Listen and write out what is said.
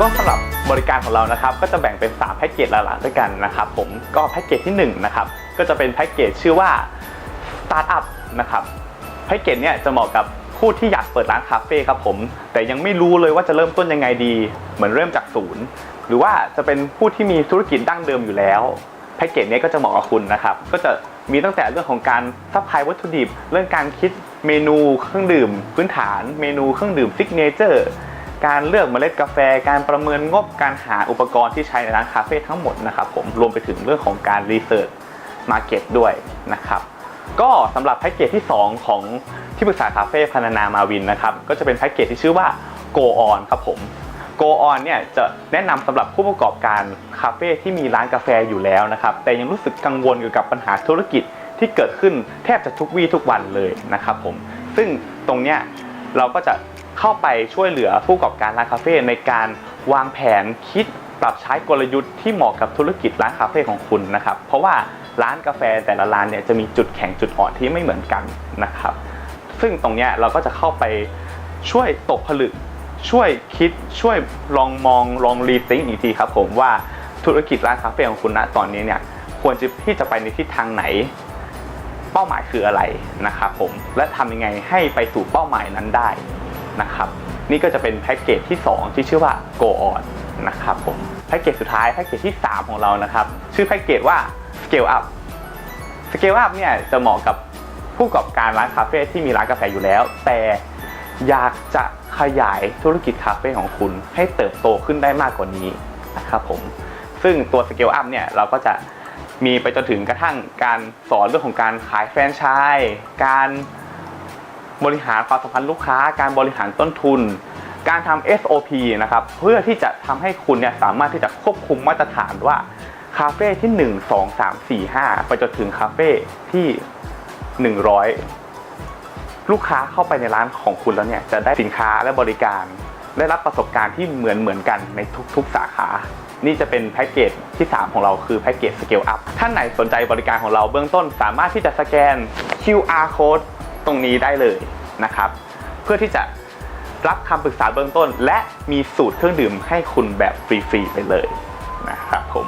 ก็สำหรับบริการของเรานะครับก็จะแบ่งเป็น 3 แพ็กเกจหลักๆด้วยกันนะครับผมก็แพ็กเกจที่1นะครับก็จะเป็นแพ็กเกจชื่อว่า Startup นะครับแพ็กเกจเนี่ยจะเหมาะกับผู้ที่อยากเปิดร้านคาเฟ่ครับผมแต่ยังไม่รู้เลยว่าจะเริ่มต้นยังไงดี เหมือนเริ่มจากศูนย์หรือว่าจะเป็นผู้ที่มีธุรกิจดั้งเดิมอยู่แล้วแพ็กเกจนี้ก็จะเหมาะกับคุณนะครับก็จะมีตั้งแต่เรื่องของการซัพพลายวัตถุดิบ เรื่องการคิดเมนูเครื่องดื่ม พื้นฐาน เมนูเครื่องดื่มซิกเนเจอร์ การเลือกเมล็ดกาแฟ การประเมินงบการหาอุปกรณ์ที่ใช้ในร้านคาเฟ่ทั้งหมดนะครับผมรวมไปถึงเรื่องของการรีเสิร์ชมาเก็ตด้วยนะครับก็สำหรับแพ็กเกจที่ 2 ของที่ปรึกษาคาเฟ่พานานามาวินนะครับ ก็จะเป็นแพ็กเกจที่ชื่อว่า Go On ครับผม Go On เนี่ยจะแนะนำสำหรับผู้ประกอบการคาเฟ่ที่มีร้านกาแฟอยู่แล้วนะครับ แต่ยังรู้สึกกังวลเกี่ยวกับปัญหาธุรกิจที่เกิดขึ้นแทบจะทุกวี่ทุกวันเลยนะครับผม ซึ่งตรงเนี้ยเราก็จะ เข้าไปช่วยเหลือผู้ประกอบการร้านคาเฟ่ในการวางแผนคิดปรับใช้กลยุทธ์ที่เหมาะกับธุรกิจร้านคาเฟ่ของคุณนะครับ เพราะว่าร้านกาแฟแต่ละร้านเนี่ยจะมีจุดแข็งจุดอ่อนที่ไม่เหมือนกันนะครับ ซึ่งตรงเนี้ยเราก็จะเข้าไปช่วยตกผลึก ช่วยคิดช่วยลองมองลองรีทิงอีกทีครับผมว่าธุรกิจร้านคาเฟ่ของคุณณตอนนี้เนี่ยควรจะที่จะไปในทิศทางไหน เป้าหมายคืออะไรนะครับผมและทำยังไงให้ไปสู่เป้าหมายนั้นได้ นะครับนี่ก็จะเป็นแพ็กเกจที่ 2 ที่ชื่อว่า Go On นะครับผมแพ็กเกจสุดท้ายแพ็กเกจที่ 3 ของเรานะครับ ชื่อแพ็กเกจว่า Scale Up Scale Up เนี่ยจะเหมาะกับผู้ประกอบการร้านคาเฟ่ที่มีร้านกาแฟอยู่แล้ว แต่อยากจะขยายธุรกิจคาเฟ่ของคุณให้เติบโตขึ้นได้มากกว่านี้นะครับผมซึ่งตัว Scale Up เนี่ยเราก็จะมีไปจนถึงกระทั่งการสอนเรื่องของการขายแฟรนไชส์การ บริหารความสัมพันธ์ลูกค้า การบริหารต้นทุน การทำ SOP นะครับเพื่อที่จะทำให้คุณเนี่ยสามารถที่จะควบคุมมาตรฐานว่าคาเฟ่ที่ 1 2 3 4 5 ไปจนถึงคาเฟ่ที่ 100 ลูกค้าเข้าไปในร้านของคุณแล้วเนี่ยจะได้สินค้าและบริการ ได้รับประสบการณ์ที่เหมือนเหมือนกันในทุกๆสาขา นี่จะเป็นแพ็กเกจที่ 3 ของเราคือแพ็กเกจ Scale Up ท่านไหนสนใจบริการของเราเบื้องต้นสามารถที่จะสแกน QR code ตรงนี้ได้เลยนะครับ เพื่อที่จะรับคำปรึกษาเบื้องต้น และมีสูตรเครื่องดื่มให้คุณแบบฟรีๆไปเลยนะครับผม